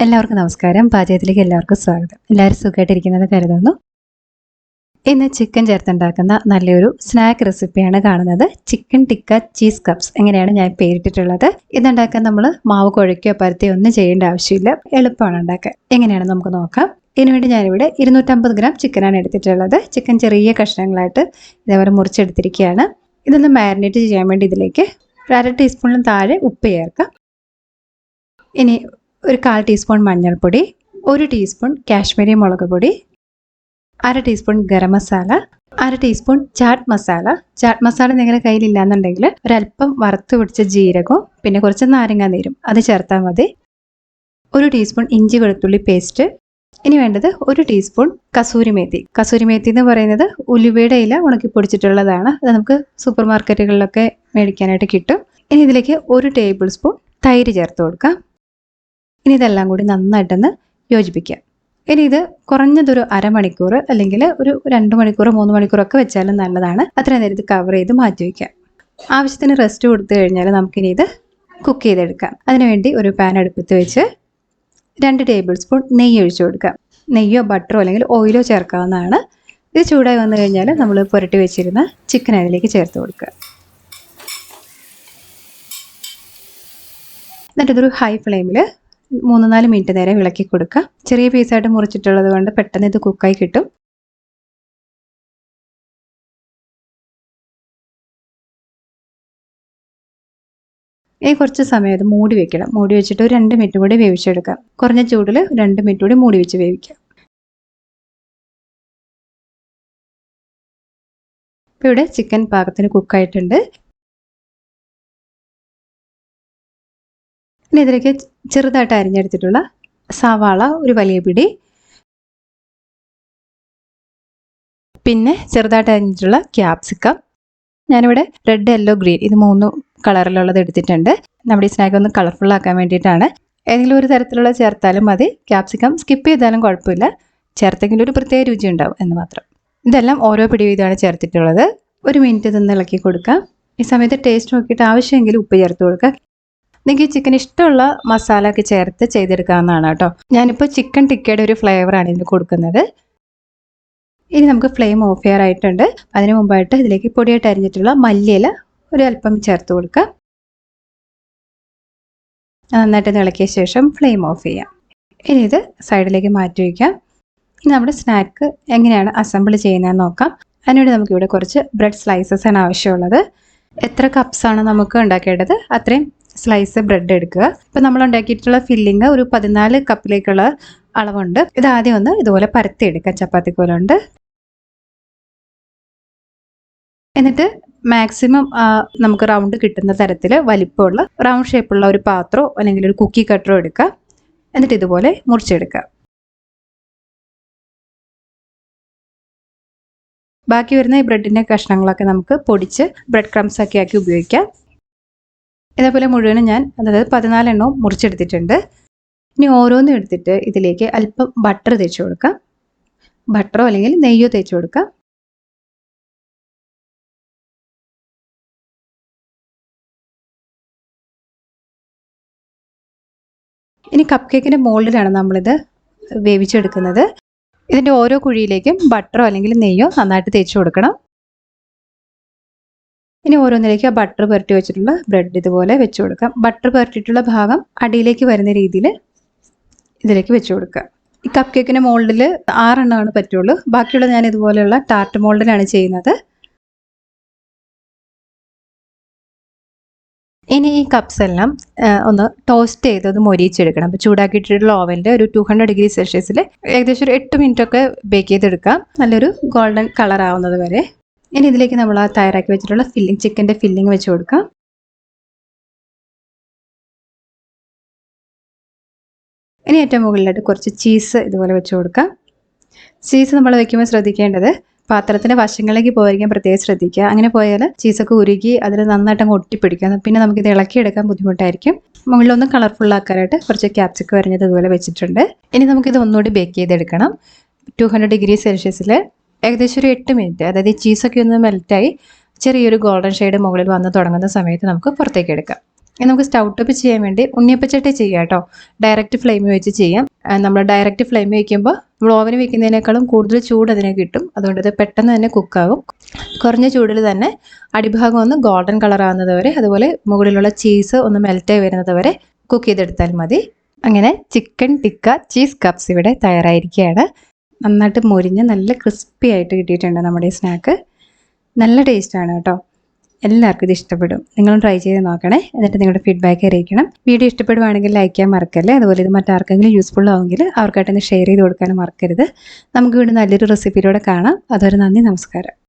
എല്ലാവർക്കും നമസ്കാരം. പാചകത്തിലേക്ക് എല്ലാവർക്കും സ്വാഗതം. എല്ലാവരും സുഖമായിട്ടിരിക്കുന്നത് കരുതുന്നു. ഇന്ന് ചിക്കൻ ചേർത്തുണ്ടാക്കുന്ന നല്ലൊരു സ്നാക്ക് റെസിപ്പിയാണ് കാണുന്നത്. ചിക്കൻ ടിക്ക ചീസ് കപ്സ് എങ്ങനെയാണ് ഞാൻ പേരിട്ടിട്ടുള്ളത്. ഇതുണ്ടാക്കാൻ നമ്മൾ മാവ് കുഴയ്ക്കോ പരത്തിയോ ഒന്നും ചെയ്യേണ്ട ആവശ്യമില്ല. എളുപ്പമാണ് ഉണ്ടാക്കാൻ. എങ്ങനെയാണ് നമുക്ക് നോക്കാം. ഇതിനുവേണ്ടി ഞാനിവിടെ ഇരുന്നൂറ്റമ്പത് ഗ്രാം ചിക്കനാണ് എടുത്തിട്ടുള്ളത്. ചിക്കൻ ചെറിയ കഷ്ണങ്ങളായിട്ട് ഇതേപോലെ മുറിച്ചെടുത്തിരിക്കുകയാണ്. ഇതൊന്ന് മാരിനേറ്റ് ചെയ്യാൻ വേണ്ടി ഇതിലേക്ക് അര ടീസ്പൂണിലും താഴെ ഉപ്പ് ചേർക്കാം. ഇനി ഒരു കാൽ ടീസ്പൂൺ മഞ്ഞൾപ്പൊടി ഒരു ടീസ്പൂൺ കാശ്മീരി മുളക് പൊടി അര ടീസ്പൂൺ ഗരം മസാല അര ടീസ്പൂൺ ചാട്ട് മസാല. ചാട്ട് മസാല നിങ്ങളുടെ കയ്യിലില്ലാന്നുണ്ടെങ്കിൽ ഒരല്പം വറുത്ത് പിടിച്ച ജീരകവും പിന്നെ കുറച്ച് നാരങ്ങാ നീരും അത് ചേർത്താൽ മതി. ഒരു ടീസ്പൂൺ ഇഞ്ചി വെളുത്തുള്ളി പേസ്റ്റ്. ഇനി വേണ്ടത് ഒരു ടീസ്പൂൺ കസൂരി മേത്തി. കസൂരി മേത്തി എന്ന് പറയുന്നത് ഉലുവയുടെ ഇല ഉണക്കി പൊടിച്ചിട്ടുള്ളതാണ്. അത് നമുക്ക് സൂപ്പർ മാർക്കറ്റുകളിലൊക്കെ മേടിക്കാനായിട്ട് കിട്ടും. ഇനി ഇതിലേക്ക് ഒരു ടേബിൾ സ്പൂൺ തൈര് ചേർത്ത് കൊടുക്കാം. ഇനി ഇതെല്ലാം കൂടി നന്നായിട്ടൊന്ന് യോജിപ്പിക്കുക. ഇനി ഇത് കുറഞ്ഞതൊരു അരമണിക്കൂർ അല്ലെങ്കിൽ ഒരു രണ്ട് മണിക്കൂർ മൂന്ന് മണിക്കൂറൊക്കെ വെച്ചാലും നല്ലതാണ്. അത്രയും നേരം ഇത് കവർ ചെയ്ത് മാറ്റി വയ്ക്കുക. ആവശ്യത്തിന് റെസ്റ്റ് കൊടുത്തു കഴിഞ്ഞാൽ നമുക്കിനി ഇത് കുക്ക് ചെയ്തെടുക്കാം. അതിനുവേണ്ടി ഒരു പാൻ അടുപ്പത്ത് വെച്ച് രണ്ട് ടേബിൾ സ്പൂൺ നെയ്യ് ഒഴിച്ചു കൊടുക്കാം നെയ്യോ ബട്ടറോ അല്ലെങ്കിൽ ഓയിലോ ചേർക്കാവുന്നതാണ്. ഇത് ചൂടായി വന്നു കഴിഞ്ഞാൽ നമ്മൾ പുരട്ടി വെച്ചിരുന്ന ചിക്കൻ അതിലേക്ക് ചേർത്ത് കൊടുക്കുക. എന്നിട്ടിതൊരു ഹൈ ഫ്ലെയിമിൽ മൂന്ന് നാല് മിനിറ്റ് നേരം ഇളക്കി കൊടുക്കുക. ചെറിയ പീസായിട്ട് മുറിച്ചിട്ടുള്ളത് കൊണ്ട് പെട്ടെന്ന് ഇത് കുക്കായി കിട്ടും. ഇനി കുറച്ച് സമയം ഇത് മൂടി വെക്കണം. മൂടി വെച്ചിട്ട് ഒരു രണ്ട് മിനിറ്റ് കൂടി വേവിച്ചെടുക്കാം. കുറഞ്ഞ ചൂടിൽ രണ്ട് മിനിറ്റ് കൂടി മൂടി വെച്ച് വേവിക്കാം. ഇവിടെ ചിക്കൻ പാകത്തിന് കുക്കായിട്ടുണ്ട് ഇനി ഇതിലേക്ക് ചെറുതായിട്ട് അരിഞ്ഞെടുത്തിട്ടുള്ള സവാള ഒരു വലിയ പിടി. പിന്നെ ചെറുതായിട്ട് അരിഞ്ഞിട്ടുള്ള ക്യാപ്സിക്കം ഞാനിവിടെ റെഡ് യെല്ലോ ഗ്രീൻ ഇത് മൂന്ന് കളറിലുള്ളത് എടുത്തിട്ടുണ്ട്. നമ്മുടെ ഈ സ്നാക്ക് ഒന്ന് കളർഫുൾ ആക്കാൻ വേണ്ടിയിട്ടാണ്. ഏതെങ്കിലും ഒരു തരത്തിലുള്ള ചേർത്താലും മതി. ക്യാപ്സിക്കം സ്കിപ്പ് ചെയ്താലും കുഴപ്പമില്ല. ചേർത്തെങ്കിലും ഒരു പ്രത്യേക രുചി ഉണ്ടാവും എന്ന് മാത്രം. ഇതെല്ലാം ഓരോ പിടി വീതമാണ് ചേർത്തിട്ടുള്ളത്. ഒരു മിനിറ്റ് ഇതൊന്ന് ഇളക്കി കൊടുക്കാം. ഈ സമയത്ത് ടേസ്റ്റ് നോക്കിയിട്ട് ആവശ്യമെങ്കിൽ ഉപ്പ് ചേർത്ത് കൊടുക്കുക നിങ്ങൾക്ക് ചിക്കൻ ഇഷ്ടമുള്ള മസാല ഒക്കെ ചേർത്ത് ചെയ്തെടുക്കാവുന്നതാണ് കേട്ടോ. ഞാനിപ്പോൾ ചിക്കൻ ടിക്കയുടെ ഒരു ഫ്ലേവറാണ് ഇതിന് കൊടുക്കുന്നത്. ഇനി നമുക്ക് ഫ്ലെയിം ഓഫ് ചെയ്യാറായിട്ടുണ്ട്. അതിന് മുമ്പായിട്ട് ഇതിലേക്ക് പൊടിയായിട്ട് അരിഞ്ഞിട്ടുള്ള മല്ലിയില ഒരു അല്പം ചേർത്ത് കൊടുക്കുക. നന്നായിട്ട് ഇളക്കിയ ശേഷം ഫ്ലെയിം ഓഫ് ചെയ്യാം. ഇനി ഇത് സൈഡിലേക്ക് മാറ്റി വയ്ക്കാം. ഇനി നമ്മുടെ സ്നാക്ക് എങ്ങനെയാണ് അസംബിൾ ചെയ്യുന്നതെന്ന് നോക്കാം. അതിനുവേണ്ടി നമുക്കിവിടെ കുറച്ച് ബ്രെഡ് സ്ലൈസസ് ആണ് ആവശ്യമുള്ളത്. എത്ര കപ്സാണ് നമുക്ക് ഉണ്ടാക്കേണ്ടത്? അത്രയും സ്ലൈസ് ബ്രെഡ് എടുക്കുക. ഇപ്പം നമ്മൾ ഉണ്ടാക്കിയിട്ടുള്ള ഫില്ലിങ് ഒരു പതിനാല് കപ്പിലേക്കുള്ള അളവുണ്ട്. ഇത് ആദ്യം ഒന്ന് ഇതുപോലെ പരത്തി എടുക്കുക. ചപ്പാത്തി കോലുണ്ട് എന്നിട്ട് മാക്സിമം നമുക്ക് റൗണ്ട് കിട്ടുന്ന തരത്തിൽ വലിപ്പമുള്ള റൗണ്ട് ഷേപ്പുള്ള ഒരു പാത്രമോ അല്ലെങ്കിൽ ഒരു കുക്കി കട്ടറോ എടുക്കുക. എന്നിട്ട് ഇതുപോലെ മുറിച്ചെടുക്കുക. ബാക്കി വരുന്ന ഈ ബ്രെഡിന്റെ കഷ്ണങ്ങളൊക്കെ നമുക്ക് പൊടിച്ച് ബ്രെഡ് ക്രംസ് ഒക്കെ ആക്കി ഉപയോഗിക്കാം. ഇതേപോലെ മുഴുവനും ഞാൻ അതായത് പതിനാലെണ്ണവും മുറിച്ചെടുത്തിട്ടുണ്ട്. ഇനി ഓരോന്നും എടുത്തിട്ട് ഇതിലേക്ക് അല്പം ബട്ടർ തേച്ച് കൊടുക്കാം. ബട്ടറോ അല്ലെങ്കിൽ നെയ്യോ തേച്ച് കൊടുക്കാം. ഇനി കപ്പ് കേക്കിന്റെ മോൾഡിലാണ് നമ്മളിത് വേവിച്ചെടുക്കുന്നത്. ഇതിന്റെ ഓരോ കുഴിയിലേക്കും ബട്ടറോ അല്ലെങ്കിൽ നെയ്യോ നന്നായിട്ട് തേച്ച് കൊടുക്കണം. ഇനി ഓരോന്നിലേക്ക് ആ ബട്ടർ പുരട്ടി വെച്ചിട്ടുള്ള ബ്രെഡ് ഇതുപോലെ വെച്ച് കൊടുക്കാം. ബട്ടർ പുരട്ടിയിട്ടുള്ള ഭാഗം അടിയിലേക്ക് വരുന്ന രീതിയിൽ ഇതിലേക്ക് വെച്ച് കൊടുക്കുക. ഈ കപ്പ് കേക്കിന്റെ മോൾഡിൽ ആറെണ്ണമാണ് പറ്റുള്ളൂ. ബാക്കിയുള്ള ഞാൻ ഇതുപോലെയുള്ള ടാർട്ട് മോൾഡിലാണ് ചെയ്യുന്നത്. ഇനി ഈ കപ്സ് എല്ലാം ഒന്ന് ടോസ്റ്റ് ചെയ്ത് ഒന്ന് മൊരിയിച്ചെടുക്കണം. അപ്പോൾ ചൂടാക്കിയിട്ടുള്ള ഓവനിൽ ഒരു ടു ഹൺഡ്രഡ് ഡിഗ്രി സെൽഷ്യസിൽ ഏകദേശം ഒരു എട്ട് മിനിറ്റ് ഒക്കെ ബേക്ക് ചെയ്തെടുക്കാം. നല്ലൊരു ഗോൾഡൻ കളർ ആവുന്നത് വരെ. ഇനി ഇതിലേക്ക് നമ്മൾ ആ തയ്യാറാക്കി വെച്ചിട്ടുള്ള ഫില്ലിംഗ് ചിക്കന്റെ ഫില്ലിംഗ് വെച്ച് കൊടുക്കാം. ഇനി ഏറ്റവും മുകളിലായിട്ട് കുറച്ച് ചീസ് ഇതുപോലെ വെച്ച് കൊടുക്കാം. ചീസ് നമ്മൾ വെക്കുമ്പോൾ ശ്രദ്ധിക്കേണ്ടത് പാത്രത്തിന്റെ വശങ്ങളിലേക്ക് പോയിരിക്കാൻ പ്രത്യേകം ശ്രദ്ധിക്കുക. അങ്ങനെ പോയാൽ ചീസൊക്കെ ഉരുകി അതിൽ നന്നായിട്ട് അങ്ങ് ഒട്ടിപ്പിടിക്കുക പിന്നെ നമുക്കിത് ഇളക്കിയെടുക്കാൻ ബുദ്ധിമുട്ടായിരിക്കും. മുകളിലൊന്നും കളർഫുൾ ആക്കാനായിട്ട് കുറച്ച് ക്യാപ്സിക്കം വരഞ്ഞത് ഇതുപോലെ വെച്ചിട്ടുണ്ട്. ഇനി നമുക്കിത് ഒന്നുകൂടി ബേക്ക് ചെയ്തെടുക്കണം. ടു ഹൺഡ്രഡ് ഡിഗ്രി സെൽഷ്യസിൽ ഏകദേശം ഒരു എട്ട് മിനിറ്റ് അതായത് ചീസൊക്കെ ഒന്ന് മെൽറ്റായി ചെറിയൊരു ഗോൾഡൻ ഷെയ്ഡ് മുകളിൽ വന്ന് തുടങ്ങുന്ന സമയത്ത് നമുക്ക് പുറത്തേക്ക് എടുക്കാം. ഇനി നമുക്ക് സ്റ്റൗ ടോപ്പ് ചെയ്യാൻ വേണ്ടി ഉണ്ണിയപ്പച്ചട്ടി ചെയ്യാം കേട്ടോ. ഡയറക്റ്റ് ഫ്ലെയിം വെച്ച് ചെയ്യാം. നമ്മൾ ഡയറക്റ്റ് ഫ്ലെയിം വയ്ക്കുമ്പോൾ നമ്മൾ വെക്കുന്നതിനേക്കാളും കൂടുതൽ ചൂട് അതിനെ കിട്ടും. അതുകൊണ്ട് ഇത് പെട്ടെന്ന് തന്നെ കുക്കാകും കുറഞ്ഞ ചൂടിൽ തന്നെ അടിഭാഗം ഒന്ന് ഗോൾഡൻ കളർ ആകുന്നത് വരെ അതുപോലെ മുകളിലുള്ള ചീസ് ഒന്ന് മെൽറ്റായി വരുന്നത് വരെ കുക്ക് ചെയ്തെടുത്താൽ മതി. അങ്ങനെ ചിക്കൻ ടിക്ക ചീസ് കപ്സ് ഇവിടെ തയ്യാറായിരിക്കുകയാണ്. നന്നായിട്ട് മൊരിഞ്ഞ് നല്ല ക്രിസ്പി ആയിട്ട് കിട്ടിയിട്ടുണ്ട് നമ്മുടെ ഈ സ്നാക്ക് നല്ല ടേസ്റ്റാണ് കേട്ടോ. എല്ലാവർക്കും ഇത് ഇഷ്ടപ്പെടും. നിങ്ങളും ട്രൈ ചെയ്ത് നോക്കണേ. എന്നിട്ട് നിങ്ങളുടെ ഫീഡ്ബാക്ക് അറിയിക്കണം. വീഡിയോ ഇഷ്ടപ്പെടുവാണെങ്കിൽ ലൈക്ക് ചെയ്യാൻ മറക്കല്ലേ? അതുപോലെ ഇത് മറ്റാർക്കെങ്കിലും യൂസ്ഫുൾ ആവുമെങ്കിൽ അവർക്കായിട്ടൊന്ന് ഷെയർ ചെയ്ത് കൊടുക്കാനും മറക്കരുത്. നമുക്ക് വീണ്ടും നല്ലൊരു റെസിപ്പിയിലൂടെ കാണാം. അതൊരു നന്ദി നമസ്കാരം.